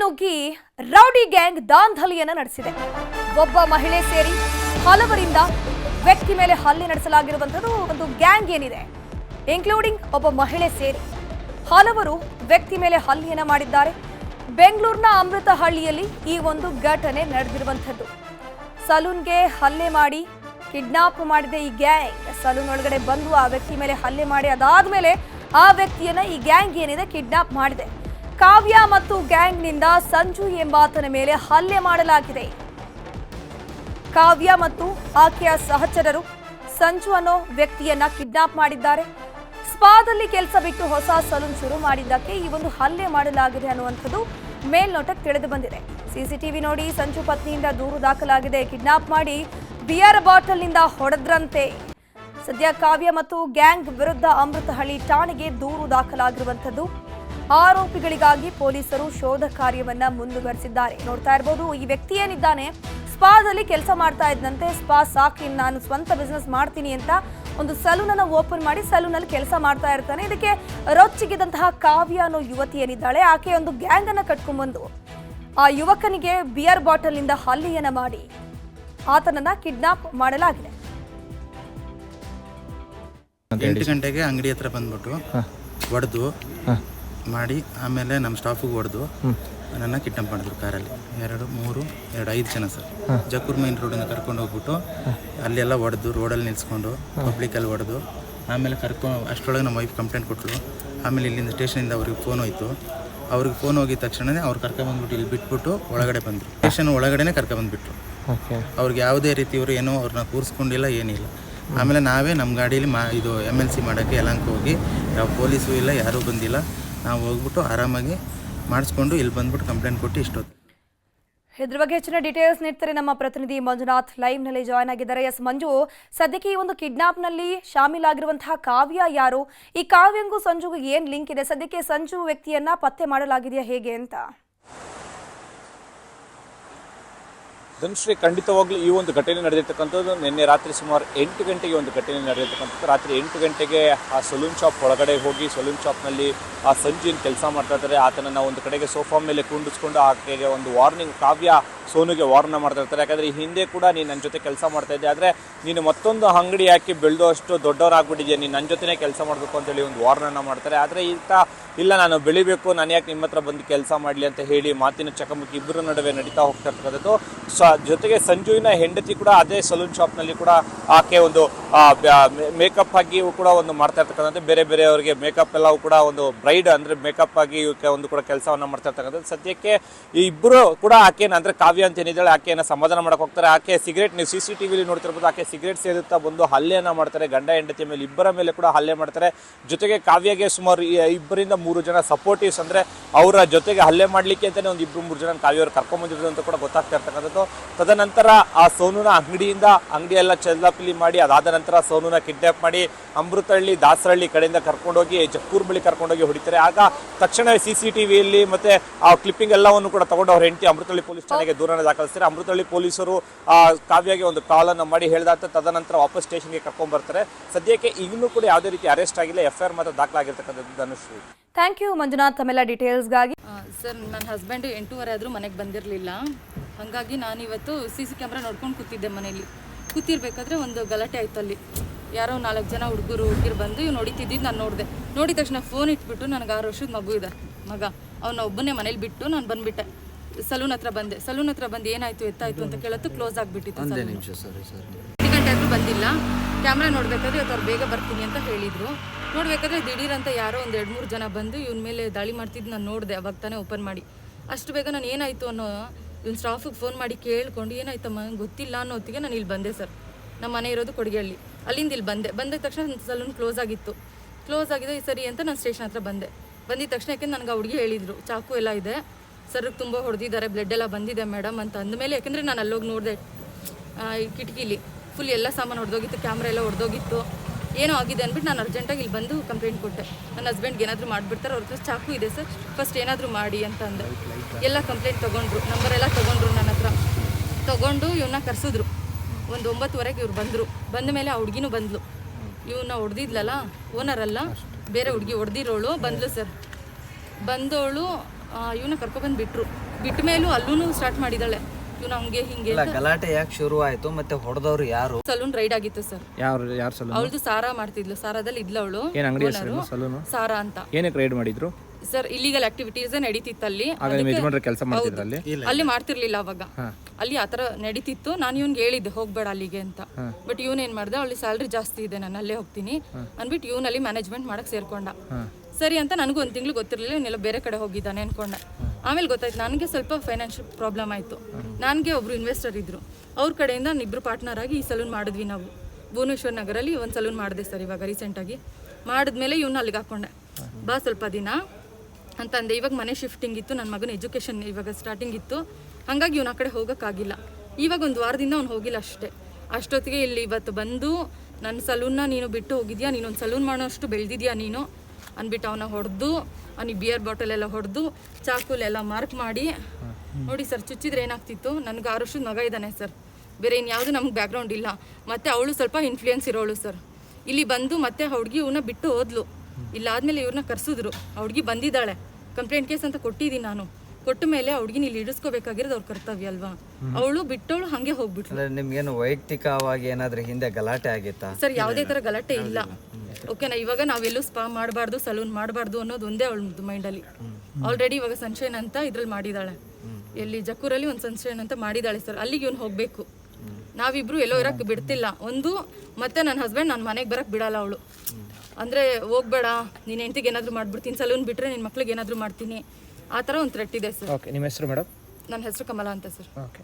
ನುಗ್ಗಿ rowdy gang ದಾಂಧಲಿಯನ್ನ ನಡೆಸಿದೆ. ಒಬ್ಬ ಮಹಿಳೆ ಸೇರಿ ಹಲವರಿಂದ ವ್ಯಕ್ತಿ ಮೇಲೆ ಹಲ್ಲೆ ನಡೆಸಲಾಗಿರುವಂಥದ್ದು ಒಂದು ಗ್ಯಾಂಗ್ ಏನಿದೆ. ಇನ್ಕ್ಲೂಡಿಂಗ್ ಒಬ್ಬ ಮಹಿಳೆ ಸೇರಿ ಹಲವರು ವ್ಯಕ್ತಿ ಮೇಲೆ ಹಲ್ಲೆಯನ್ನ ಮಾಡಿದ್ದಾರೆ. ಬೆಂಗಳೂರಿನ ಅಮೃತಹಳ್ಳಿಯಲ್ಲಿ ಈ ಒಂದು ಘಟನೆ ನಡೆದಿರುವಂಥದ್ದು. ಸಲೂನ್ಗೆ ಹಲ್ಲೆ ಮಾಡಿ ಕಿಡ್ನಾಪ್ ಮಾಡಿದೆ ಈ ಗ್ಯಾಂಗ್. ಸಲೂನ್ ಒಳಗಡೆ ಬಂದು ಆ ವ್ಯಕ್ತಿ ಮೇಲೆ ಹಲ್ಲೆ ಮಾಡಿ ಅದಾದ್ಮೇಲೆ ಆ ವ್ಯಕ್ತಿಯನ್ನ ಈ ಗ್ಯಾಂಗ್ ಏನಿದೆ ಕಿಡ್ನಾಪ್ ಮಾಡಿದೆ. ಕಾವ್ಯ ಮತ್ತು ಗ್ಯಾಂಗ್ನಿಂದ ಸಂಜು ಎಂಬಾತನ ಮೇಲೆ ಹಲ್ಲೆ ಮಾಡಲಾಗಿದೆ. ಕಾವ್ಯ ಮತ್ತು ಆಕೆಯ ಸಹಚರರು ಸಂಜು ಅನ್ನೋ ವ್ಯಕ್ತಿಯನ್ನ ಕಿಡ್ನಾಪ್ ಮಾಡಿದ್ದಾರೆ. ಸ್ಪಾದಲ್ಲಿ ಕೆಲಸ ಬಿಟ್ಟು ಹೊಸ ಸಲೂನ್ ಶುರು ಮಾಡಿದ್ದಕ್ಕೆ ಈ ಒಂದು ಹಲ್ಲೆ ಮಾಡಲಾಗಿದೆ ಅನ್ನುವಂಥದ್ದು ಮೇಲ್ನೋಟಕ್ಕೆ ತಿಳಿದು ಬಂದಿದೆ. ಸಿಸಿಟಿವಿ ನೋಡಿ ಸಂಜು ಪತ್ನಿಯಿಂದ ದೂರು ದಾಖಲಾಗಿದೆ. ಕಿಡ್ನಾಪ್ ಮಾಡಿ ಬಿಯರ್ ಬಾಟಲ್ನಿಂದ ಹೊಡೆದ್ರಂತೆ. ಸದ್ಯ ಕಾವ್ಯ ಮತ್ತು ಗ್ಯಾಂಗ್ ವಿರುದ್ಧ ಅಮೃತಹಳ್ಳಿ ಠಾಣೆಗೆ ದೂರು ದಾಖಲಾಗಿರುವಂಥದ್ದು ಆರೋಪಿಗಳಿಗಾಗಿ ಪೊಲೀಸರು ಶೋಧ ಕಾರ್ಯವನ್ನ ಮುಂದುವರೆಸಿದ್ದಾರೆ. ನೋಡ್ತಾ ಇರಬಹುದು ಈ ವ್ಯಕ್ತಿ ಏನಿದ್ದಾನೆ ಸ್ಪಾದಲ್ಲಿ ಕೆಲಸ ಮಾಡ್ತಾ ಇದ್ದಂತೆ ಸ್ಪಾ ಸಾಕಿ ನಾನು ಸ್ವಂತ ಬಿಸ್ನೆಸ್ ಮಾಡ್ತೀನಿ ಅಂತ ಒಂದು ಸಲೂನ್ ಅನ್ನ ಓಪನ್ ಮಾಡಿ ಸಲೂನ್ ಅಲ್ಲಿ ಕೆಲಸ ಮಾಡ್ತಾ ಇರ್ತಾನೆ. ಇದಕ್ಕೆ ರೊಚ್ಚಿಗಿದಂತಹ ಕಾವ್ಯ ಅನ್ನೋ ಯುವತಿ ಏನಿದ್ದಾಳೆ ಆಕೆ ಒಂದು ಗ್ಯಾಂಗ್ ಅನ್ನ ಕಟ್ಕೊಂಡ್ಬಂದು ಆ ಯುವಕನಿಗೆ ಬಿಯರ್ ಬಾಟಲ್ನಿಂದ ಹಲ್ಲಿಯನ್ನ ಮಾಡಿ ಆತನನ್ನ ಕಿಡ್ನಾಪ್ ಮಾಡಲಾಗಿದೆ. ಎಂಟು ಗಂಟೆಗೆ ಅಂಗಡಿ ಹತ್ರ ಬಂದ್ಬಿಟ್ಟು ಹೊಡೆದು ಮಾಡಿ ಆಮೇಲೆ ನಮ್ಮ ಸ್ಟಾಫಿಗೆ ಹೊಡೆದು ನನ್ನ ಕಿಡ್ನಾಪ್ ಮಾಡಿದ್ರು ಕಾರಲ್ಲಿ. ಎರಡು ಮೂರು ಎರಡು ಐದು ಜನ ಸರ್. ಜಕ್ಕೂರ್ ಮೈನ್ ರೋಡಿಂದ ಕರ್ಕೊಂಡು ಹೋಗ್ಬಿಟ್ಟು ಅಲ್ಲೆಲ್ಲ ಹೊಡೆದು ರೋಡಲ್ಲಿ ನಿಲ್ಸ್ಕೊಂಡು ಪಬ್ಲಿಕಲ್ಲಿ ಹೊಡೆದು ಆಮೇಲೆ ಕರ್ಕೊಂಡು ಅಷ್ಟರೊಳಗೆ ನಮ್ಮ ವೈಫ್ ಕಂಪ್ಲೇಂಟ್ ಕೊಟ್ಟರು ಆಮೇಲೆ ಇಲ್ಲಿಂದ ಸ್ಟೇಷನಿಂದ ಅವ್ರಿಗೆ ಫೋನ್ ಹೋಯ್ತು. ಅವ್ರಿಗೆ ಫೋನ್ ಹೋಗಿದ ತಕ್ಷಣವೇ ಅವ್ರು ಕರ್ಕೊಂಬಂದ್ಬಿಟ್ಟು ಇಲ್ಲಿ ಬಿಟ್ಬಿಟ್ಟು ಒಳಗಡೆ ಬಂದರು. ಸ್ಟೇಷನ್ ಒಳಗಡೆ ಕರ್ಕೊಂಬಂದ್ಬಿಟ್ರು ಅವ್ರಿಗೆ ಯಾವುದೇ ರೀತಿ ಇವರು ಏನೋ ಅವ್ರನ್ನ ಕೂರಿಸ್ಕೊಂಡಿಲ್ಲ ಏನಿಲ್ಲ. ಆಮೇಲೆ ನಾವೇ ನಮ್ಮ ಗಾಡೀಲಿ ಮಾ ಇದು ಎಂ ಎಲ್ ಸಿ ಮಾಡೋಕ್ಕೆ ಎಲ್ಲಂಕ ಹೋಗಿ ಯಾವ ಪೊಲೀಸು ಇಲ್ಲ ಯಾರೂ ಬಂದಿಲ್ಲ. ನಾವು ಹೋಗ್ಬಿಟ್ಟು ಆರಾಮಾಗಿ ಮಾಡಿಸ್ಕೊಂಡು ಇಲ್ಲಿ ಬಂದ್ಬಿಟ್ಟು ಕಂಪ್ಲೇಂಟ್ ಕೊಟ್ಟು ಇಷ್ಟೊತ್ತು. ಇದ್ರ ಬಗ್ಗೆ ಹೆಚ್ಚಿನ ಡೀಟೇಲ್ಸ್ ನೀಡ್ತಾರೆ ನಮ್ಮ ಪ್ರತಿನಿಧಿ ಮಂಜುನಾಥ್. ಲೈವ್ನಲ್ಲಿ ಜಾಯ್ನ್ ಆಗಿದ್ದಾರೆ. ಎಸ್ ಮಂಜು, ಸದ್ಯಕ್ಕೆ ಈ ಒಂದು ಕಿಡ್ನಾಪ್ನಲ್ಲಿ ಶಾಮೀಲಾಗಿರುವಂತಹ ಕಾವ್ಯ ಯಾರು? ಈ ಕಾವ್ಯಂಗೂ ಸಂಜುಗೂ ಏನ್ ಲಿಂಕ್ ಇದೆ? ಸದ್ಯಕ್ಕೆ ಸಂಜು ವ್ಯಕ್ತಿಯನ್ನ ಪತ್ತೆ ಮಾಡಲಾಗಿದೆಯಾ ಹೇಗೆ ಅಂತ? ಧನುಶ್ರೀ, ಖಂಡಿತವಾಗ್ಲೂ ಈ ಒಂದು ಘಟನೆ ನಡೆದಿರ್ತಕ್ಕಂಥದ್ದು ನಿನ್ನೆ ರಾತ್ರಿ ಸುಮಾರು ಎಂಟು ಗಂಟೆಗೆ ಒಂದು ಘಟನೆ ನಡೆದಿರ್ತಕ್ಕಂಥದ್ದು. ರಾತ್ರಿ ಎಂಟು ಗಂಟೆಗೆ ಆ ಸಲೂನ್ ಶಾಪ್ ಒಳಗಡೆ ಹೋಗಿ ಸಲೂನ್ ಶಾಪ್ನಲ್ಲಿ ಆ ಸಂಜೀನ್ ಕೆಲಸ ಮಾಡ್ತಾ ಇರ್ತಾರೆ. ಆತನನ್ನು ಒಂದು ಕಡೆಗೆ ಸೋಫಾ ಮೇಲೆ ಕುಂಡಿಸ್ಕೊಂಡು ಆಕೆಗೆ ಒಂದು ವಾರ್ನಿಂಗ್ ಕಾವ್ಯ ಸೋನುಗೆ ವಾರ್ನ ಮಾಡ್ತಾ ಇರ್ತಾರೆ. ಯಾಕಂದರೆ ಈ ಹಿಂದೆ ಕೂಡ ನೀನು ನನ್ನ ಜೊತೆ ಕೆಲಸ ಮಾಡ್ತಾ ಇದ್ದೆ. ಆದರೆ ನೀನು ಮತ್ತೊಂದು ಅಂಗಡಿ ಹಾಕಿ ಬೆಳೆದೋ ಅಷ್ಟು ದೊಡ್ಡವರಾಗ್ಬಿಟ್ಟಿದ್ಯಾ? ನೀನು ನನ್ನ ಜೊತೆನೇ ಕೆಲಸ ಮಾಡಬೇಕು ಅಂತೇಳಿ ಒಂದು ವಾರ್ನನ್ನು ಮಾಡ್ತಾರೆ. ಆದರೆ ಈತ ಇಲ್ಲ, ನಾನು ಬೆಳಿಬೇಕು. ನಾನು ಯಾಕೆ ನಿಮ್ಮ ಹತ್ರ ಬಂದು ಕೆಲಸ ಮಾಡಲಿ ಅಂತ ಹೇಳಿ ಮಾತಿನ ಚಕಮಕಿ ಇಬ್ಬರ ನಡುವೆ ನಡೀತಾ ಹೋಗ್ತಾ ಇರ್ತಕ್ಕಂಥದ್ದು. ಜೊತೆಗೆ ಸಂಜುವಿನ ಹೆಂಡತಿ ಕೂಡ ಅದೇ ಸಲೂನ್ ಶಾಪ್ನಲ್ಲಿ ಕೂಡ ಆಕೆ ಒಂದು ಮೇಕಪ್ ಆಗಿ ಕೂಡ ಒಂದು ಮಾಡ್ತಾ ಇರ್ತಕ್ಕಂಥದ್ದು. ಬೇರೆ ಬೇರೆಯವರಿಗೆ ಮೇಕಪ್ ಎಲ್ಲವೂ ಕೂಡ ಒಂದು ಬ್ರೈಡ್ ಅಂದರೆ ಮೇಕಪ್ ಆಗಿ ಇವಕ್ಕೆ ಒಂದು ಕೂಡ ಕೆಲಸವನ್ನು ಮಾಡ್ತಾ ಇರ್ತಕ್ಕಂಥದ್ದು. ಸದ್ಯಕ್ಕೆ ಇಬ್ಬರು ಕೂಡ ಆಕೆನ ಅಂದರೆ ಕಾವ್ಯ ಅಂತ ಏನಿದ್ದಾಳೆ ಆಕೆಯನ್ನು ಸಮಾಧಾನ ಮಾಡಕ್ಕೆ ಹೋಗ್ತಾರೆ. ಆಕೆ ಸಿಗರೇಟ್ ನೀವು ಸಿ ಸಿ ಟಿ ವಿಲಿ ನೋಡ್ತಿರ್ಬೋದು, ಆಕೆ ಸಿಗರೇಟ್ ಸೇರುತ್ತಾ ಬಂದು ಹಲ್ಲೆಯನ್ನು ಮಾಡ್ತಾರೆ. ಗಂಡ ಹೆಂಡತಿ ಮೇಲೆ, ಇಬ್ಬರ ಮೇಲೆ ಕೂಡ ಹಲ್ಲೆ ಮಾಡ್ತಾರೆ. ಜೊತೆಗೆ ಕಾವ್ಯಗೆ ಸುಮಾರು ಇಬ್ಬರಿಂದ ಮೂರು ಜನ ಸಪೋರ್ಟಿವ್ಸ್ ಅಂದರೆ ಅವರ ಜೊತೆಗೆ ಹಲ್ಲೆ ಮಾಡಲಿಕ್ಕೆ ಅಂತಲೇ ಒಂದು ಇಬ್ಬರು ಮೂರು ಜನ ಕಾವ್ಯವ್ರು ಕರ್ಕೊಂಬಂದಿರೋದು ಅಂತ ಕೂಡ ಗೊತ್ತಾಗ್ತಾ ಇರ್ತಕ್ಕಂಥದ್ದು. ತದನಂತರ ಆ ಸೋನುನ ಅಂಗಡಿಯಿಂದ ಅಂಗಡಿಯೆಲ್ಲ ಎಲ್ಲ ಚೆಲ್ಲಾಪಿಲಿ ಮಾಡಿ ಅದಾದ ನಂತರ ಸೋನುನ ಕಿಡ್ನಾಪ್ ಮಾಡಿ ಅಮೃತಹಳ್ಳಿ ದಾಸರಹಳ್ಳಿ ಕಡೆಯಿಂದ ಕರ್ಕೊಂಡೋಗಿ ಜಕ್ಕೂರ್ ಬಳಿ ಕರ್ಕೊಂಡೋಗಿ ಹೊಡಿತಾರೆ. ಆಗ ತಕ್ಷಣ ಸಿ ಸಿ ಟಿ ವಿಯಲ್ಲಿ ಮತ್ತೆ ಆ ಕ್ಲಿಪ್ಪಿಂಗ್ ಎಲ್ಲವನ್ನು ಕೂಡ ತಗೊಂಡು ಅವ್ರ ಹೆಂಡತಿ ಅಮೃತಹಳ್ಳಿ ಪೊಲೀಸ್ ಠಾಣೆಗೆ ದೂರನ ದಾಖಲಿಸ್ತಾರೆ. ಅಮೃತಹಳ್ಳಿ ಪೊಲೀಸರು ಆ ಕಾವ್ಯಗೆ ಒಂದು ಕಾಲನ್ನು ಮಾಡಿ ಹೇಳಿದಾತ ತದನಂತರ ವಾಪಸ್ ಸ್ಟೇಷನ್ಗೆ ಕರ್ಕೊಂಡ್ ಬರ್ತಾರೆ ಸದ್ಯಕ್ಕೆ ಈಗಲೂ ಕೂಡ ಯಾವುದೇ ರೀತಿ ಅರೆಸ್ಟ್ ಆಗಿಲ್ಲ. ಎಫ್ ಐ ಆರ್ ಮಾತ್ರ ದಾಖಲಾಗಿರ್ತಕ್ಕಂಥದ್ದು ಧನುಶ್ರೀ ಥ್ಯಾಂಕ್ ಯು ಮಂಜುನಾಥ್. ತಮ್ಮೆಲ್ಲ ಡೀಟೇಲ್ಸ್ಗಾಗಿ ಸರ್ ನನ್ನ ಹಸ್ಬೆಂಡು ಎಂಟೂವರೆ ಆದರೂ ಮನೆಗೆ ಬಂದಿರಲಿಲ್ಲ. ಹಾಗಾಗಿ ನಾನಿವತ್ತು ಸಿ ಸಿ ಕ್ಯಾಮ್ರಾ ನೋಡ್ಕೊಂಡು ಕೂತಿದ್ದೆ ಮನೇಲಿ ಕೂತಿರ್ಬೇಕಾದ್ರೆ ಒಂದು ಗಲಾಟೆ ಆಯ್ತು ಅಲ್ಲಿ. ಯಾರೋ ನಾಲ್ಕು ಜನ ಹುಡುಗರು ಹುಡುಗಿರು ಬಂದು ಇವ್ ಹೊಡಿತಿದ್ದಿದ್ದು ನಾನು ನೋಡಿದೆ. ನೋಡಿದ ತಕ್ಷಣ ಫೋನ್ ಇಟ್ಬಿಟ್ಟು ನನಗೆ ಆರು ವರ್ಷದ ಮಗು ಇದೆ. ಮಗ ಅವನ ಒಬ್ಬನೇ ಮನೇಲಿ ಬಿಟ್ಟು ನಾನು ಬಂದ್ಬಿಟ್ಟೆ. ಸಲೂನ್ ಹತ್ರ ಬಂದೆ. ಸಲೂನ್ ಹತ್ರ ಬಂದು ಏನಾಯ್ತು ಎತ್ತಾಯ್ತು ಅಂತ ಕೇಳತ್ತು ಕ್ಲೋಸ್ ಆಗಿಬಿಟ್ಟಿತ್ತು ಎಂಟು ಗಂಟೆ ಆದರೂ ಬಂದಿಲ್ಲ. ಕ್ಯಾಮ್ರಾ ನೋಡಬೇಕಾದ್ರೆ ಇವತ್ತು ಅವ್ರು ಬೇಗ ಬರ್ತೀನಿ ಅಂತ ಹೇಳಿದ್ರು. ನೋಡ್ಬೇಕಾದ್ರೆ ದಿಢೀರ್ ಅಂತ ಯಾರೋ ಒಂದು ಎರಡು ಮೂರು ಜನ ಬಂದು ಇವನ ಮೇಲೆ ದಾಳಿ ಮಾಡ್ತಿದ್ದು ನಾನು ನೋಡಿದೆ ಅವಾಗ ತಾನೇ ಓಪನ್ ಮಾಡಿ. ಅಷ್ಟು ಬೇಗ ನಾನು ಏನಾಯಿತು ಅನ್ನೋ ಇವ್ನ ಸ್ಟಾಫಿಗೆ ಫೋನ್ ಮಾಡಿ ಕೇಳ್ಕೊಂಡು ಏನಾಯ್ತಮ್ಮ, ಗೊತ್ತಿಲ್ಲ ಅನ್ನೋ ಹೊತ್ತಿಗೆ ನಾನು ಇಲ್ಲಿ ಬಂದೆ ಸರ್ ನಮ್ಮ ಮನೆ ಇರೋದು ಕೊಡಗೆಹಳ್ಳಿ. ಅಲ್ಲಿಂದ ಇಲ್ಲಿ ಬಂದೆ. ಬಂದ ತಕ್ಷಣ ಸಲೂನ್ ಕ್ಲೋಸ್ ಆಗಿತ್ತು. ಕ್ಲೋಸ್ ಆಗಿದೆ, ಈ ಸರಿ ಅಂತ ನಾನು ಸ್ಟೇಷನ್ ಹತ್ರ ಬಂದೆ. ಬಂದಿದ ತಕ್ಷಣ ಯಾಕೆಂದ್ರೆ ನನಗೆ ಆ ಹುಡುಗಿ ಹೇಳಿದರು, ಚಾಕು ಎಲ್ಲ ಇದೆ. ಸರ್ಗೆ ತುಂಬ ಹೊಡೆದಿದ್ದಾರೆ ಬ್ಲಡ್ ಎಲ್ಲ ಬಂದಿದೆ ಮೇಡಮ್ ಅಂತ ಅಂದಮೇಲೆ ಯಾಕೆಂದರೆ ನಾನು ಅಲ್ಲೋಗಿ ನೋಡಿದೆ ಕಿಟಕಿಲಿ. ಫುಲ್ ಎಲ್ಲ ಸಾಮಾನು ಹೊಡೆದೋಗಿತ್ತು ಕ್ಯಾಮ್ರಾ ಎಲ್ಲ ಹೊಡೆದೋಗಿತ್ತು. ಏನೋ ಆಗಿದೆ ಅಂದ್ಬಿಟ್ಟು ನಾನು ಅರ್ಜೆಂಟಾಗಿ ಇಲ್ಲಿ ಬಂದು ಕಂಪ್ಲೇಂಟ್ ಕೊಟ್ಟೆ. ನನ್ನ ಹಸ್ಬೆಂಡ್ಗೆ ಏನಾದರೂ ಮಾಡಿಬಿಡ್ತಾರೆ ಅವ್ರ ಹತ್ರ ಚಾಕು ಇದೆ ಸರ್. ಫಸ್ಟ್ ಏನಾದರೂ ಮಾಡಿ ಅಂತ ಅಂದೆ. ಎಲ್ಲ ಕಂಪ್ಲೇಂಟ್ ತೊಗೊಂಡ್ರು. ನಂಬರ್ ಎಲ್ಲ ತೊಗೊಂಡ್ರು ನನ್ನ ಹತ್ರ. ತೊಗೊಂಡು ಇವನ್ನ ಕರೆಸಿದ್ರು. ಒಂದು ಒಂಬತ್ತುವರೆಗೆ ಇವ್ರು ಬಂದರು. ಬಂದ ಮೇಲೆ ಆ ಹುಡುಗಿನೂ ಬಂದ್ಲು. ಇವನ್ನ ಹೊಡೆದಿದ್ಲಲ್ಲ ಓನರ್ ಅಲ್ಲ. ಬೇರೆ ಹುಡುಗಿ ಹೊಡೆದಿರೋಳು, ಬಂದ್ಲು ಸರ್. ಬಂದವಳು ಇವನ್ನ ಕರ್ಕೊಬಂದು ಬಿಟ್ಟರು ಬಿಟ್ಟ ಮೇಲೂ ಅಲ್ಲೂ ಸ್ಟಾರ್ಟ್ ಮಾಡಿದಾಳೆ ಹಂಗೆ ಹಿಂಗೆ ಇಲ್ಲ ಗಲಾಟೆ ಯಾಕೆ ಶುರು ಆಯ್ತು? ಮತ್ತೆ ಹೊಡೆದವ್ರು ಯಾರು? ಸಲೂನ್ ರೈಡ್ ಆಗಿತ್ತು ಸರ್. ಯಾರು ಯಾರು ಸಲೂನ್? ಅವಳದು ಸಾರಾ ಮಾಡ್ತಿದ್ಲು. ಸಾರಾದಲ್ಲಿ ಇದ್ಲು ಅವಳು ಏನ್ ಅಂಗಡಿ ಹೆಸರು ಸಲೂನು? ಸಾರಾ ಅಂತ. ಏನಕ್ಕೆ ರೈಡ್ ಮಾಡಿದ್ರು? ಸರ್ ಇಲ್ಲಿಗಲ್ ಆಕ್ಟಿವಿಟೀಸ್ ನಡೀತಿತ್ತಲ್ಲಿ. ಅಲ್ಲಿ ಆಗ ನಿಮ್ಮ ಕೆಲಸ ಮಾಡ್ತಿದ್ರ ಅಲ್ಲಿ? ಅಲ್ಲಿ ಮಾಡ್ತಿರ್ಲಿಲ್ಲ ಅವಾಗ. ಅಲ್ಲಿ ಆತರ ನಡೀತಿತ್ತು. ನಾನು ಇವ್ನಿಗೆ ಹೇಳಿದ್ದೆ ಹೋಗ್ಬೇಡ ಅಲ್ಲಿಗೆ ಅಂತ. ಬಟ್ ಇವನ್ ಏನ್ ಮಾಡ್ದೆ ಅಲ್ಲಿ ಸ್ಯಾಲ್ರಿ ಜಾಸ್ತಿ ಇದೆ ನಾನು ಅಲ್ಲೇ ಹೋಗ್ತೀನಿ. ಅನ್ಬಿಟ್ಟು ಇವನಲ್ಲಿ ಅಲ್ಲಿ ಮ್ಯಾನೇಜ್ಮೆಂಟ್ ಮಾಡಕ್ ಸೇರ್ಕೊಂಡ. ಸರಿ ಅಂತ ನನಗೂ ಒಂದ್ ತಿಂಗಳು ಗೊತ್ತಿರಲಿಲ್ಲ ಇವನ್ನೆಲ್ಲ ಬೇರೆ ಕಡೆ ಹೋಗಿದ್ದಾನೆ ಅನ್ಕೊಂಡೆ. ಆಮೇಲೆ ಗೊತ್ತಾಯ್ತು, ನನಗೆ ಸ್ವಲ್ಪ ಫೈನಾನ್ಷಿಯಲ್ ಪ್ರಾಬ್ಲಮ್ ಆಯಿತು. ನನಗೆ ಒಬ್ರು ಇನ್ವೆಸ್ಟರ್ ಇದ್ರು. ಅವ್ರ ಕಡೆಯಿಂದ ಇಬ್ಬರು ಪಾರ್ಟ್ನರ್ ಆಗಿ ಈ ಸಲೂನ್ ಮಾಡಿದ್ವಿ ನಾವು. ಭುವನೇಶ್ವರ್ ನಗರಲ್ಲಿ ಒಂದು ಸಲೂನ್ ಮಾಡಿದೆ ಸರ್ ಇವಾಗ ರೀಸೆಂಟಾಗಿ ಮಾಡಿದ್ಮೇಲೆ ಇವನ್ನ ಅಲ್ಲಿಗೆ ಹಾಕೊಂಡೆ. ಬಾ ಸ್ವಲ್ಪ ದಿನ. ಅಂತಂದೆ ಇವಾಗ ಮನೆ ಶಿಫ್ಟಿಂಗ್ ಇತ್ತು ನನ್ನ ಮಗನ ಎಜುಕೇಷನ್ ಇವಾಗ ಸ್ಟಾರ್ಟಿಂಗ್ ಇತ್ತು. ಹಾಗಾಗಿ ಇವನು ಆ ಕಡೆ ಹೋಗೋಕ್ಕಾಗಿಲ್ಲ. ಇವಾಗ ಒಂದು ವಾರದಿಂದ ಅವ್ನು ಹೋಗಿಲ್ಲ ಅಷ್ಟೇ. ಅಷ್ಟೊತ್ತಿಗೆ ಇಲ್ಲಿ ಇವತ್ತು ಬಂದು ನನ್ನ ಸಲೂನ್ನ ನೀನು ಬಿಟ್ಟು ಹೋಗಿದ್ಯಾ? ನೀನೊಂದು ಸಲೂನ್ ಮಾಡೋಷ್ಟು ಬೆಳೆದಿದ್ಯಾ ನೀನು? ಅಂದ್ಬಿಟ್ಟು ಅವನ ಹೊಡೆದು, ಅವನಿಗೆ ಬಿಯರ್ ಬಾಟಲ್ ಎಲ್ಲ ಹೊಡೆದು, ಚಾಕುಲೆಲ್ಲ ಮಾರ್ಕ್ ಮಾಡಿ. ನೋಡಿ ಸರ್ ಚುಚ್ಚಿದ್ರೆ ಏನಾಗ್ತಿತ್ತು? ನನಗೆ ಆರು ವರ್ಷದ ಮಗ ಇದ್ದಾನೆ ಸರ್ ಬೇರೆ ಇನ್ಯಾವುದು ನಮ್ಗೆ ಬ್ಯಾಕ್ಗ್ರೌಂಡ್ ಇಲ್ಲ. ಮತ್ತು ಅವಳು ಸ್ವಲ್ಪ ಇನ್ಫ್ಲೂಯೆನ್ಸ್ ಇರೋಳು ಸರ್ ಇಲ್ಲಿ ಬಂದು ಮತ್ತೆ ಹುಡುಗಿ ಇವನ್ನ ಬಿಟ್ಟು ಹೋದ್ಲು. ಇಲ್ಲಾದ್ಮೇಲೆ ಇವ್ರನ್ನ ಕರ್ಸಿದ್ರು. ಹುಡುಗಿ ಬಂದಿದ್ದಾಳೆ. ಕಂಪ್ಲೇಂಟ್ ಕೇಸ್ ಅಂತ ಕೊಟ್ಟಿದ್ದೀನಿ ನಾನು. ಕೊಟ್ಟ ಮೇಲೆ ಅವ್ಳಿಗೆ ಇಲ್ಲಿ ಇಡಿಸ್ಕೋಬೇಕಾಗಿರೋದು ಅವ್ರ ಕರ್ತವ್ಯ ಅಲ್ವಾ? ಅವಳು ಬಿಟ್ಟವಳು ಹಂಗೆ ಹೋಗ್ಬಿಟ್ಲು. ಅಂದ್ರೆ ನಿಮ್ಗೇನು ವೈಯಕ್ತಿಕವಾಗಿ ಏನಾದ್ರೂ ಹಿಂದೆ ಗಲಾಟೆ ಆಗಿತ್ತಾ? ಸರ್ ಯಾವುದೇ ತರ ಗಲಾಟೆ ಇಲ್ಲ. ಓಕೆನಾ ಇವಾಗ ನಾವೆಲ್ಲೂ ಸ್ಪಾ ಮಾಡಬಾರ್ದು ಸಲೂನ್ ಮಾಡಬಾರ್ದು ಅನ್ನೋದು ಒಂದೇ ಅವಳದ್ದು ಮೈಂಡಲ್ಲಿ ಆಲ್ರೆಡಿ ಇವಾಗ ಸನ್ಶೈನ್ ಅಂತ ಇದ್ರಲ್ಲಿ ಮಾಡಿದಾಳೆ. ಎಲ್ಲಿ ಜಕ್ಕೂರಲ್ಲಿ ಒಂದು ಸನ್ಶೈನ್ ಅಂತ ಮಾಡಿದಾಳೆ ಸರ್ ಅಲ್ಲಿಗೆ ಇವ್ನು ಹೋಗಬೇಕು. ನಾವಿಬ್ರು ಎಲ್ಲೋ ಇರಕ್ಕೆ ಬಿಡ್ತಿಲ್ಲ. ಒಂದು ಮತ್ತೆ ನನ್ನ ಹಸ್ಬೆಂಡ್ ನನ್ನ ಮನೆಗೆ ಬರಕ್ಕೆ ಬಿಡಲ್ಲ ಅವಳು. ಅಂದರೆ ಹೋಗ್ಬೇಡ ನೀನು ಹೆಂಡತಿಗೆ ಏನಾದರೂ ಮಾಡ್ಬಿಡ್ತೀನಿ ಸಲೂನ್ ಬಿಟ್ಟರೆ ನಿನ್ನ ಮಕ್ಳಿಗೆ ಏನಾದರೂ ಮಾಡ್ತೀನಿ. ಆ ಥರ ಒಂದು ಥ್ರೆಟ್ ಇದೆ ಸರ್. ಓಕೆ ನಿಮ್ಮ ಹೆಸರು ಮೇಡಮ್? ನನ್ನ ಹೆಸರು ಕಮಲ ಅಂತ ಸರ್. ಓಕೆ.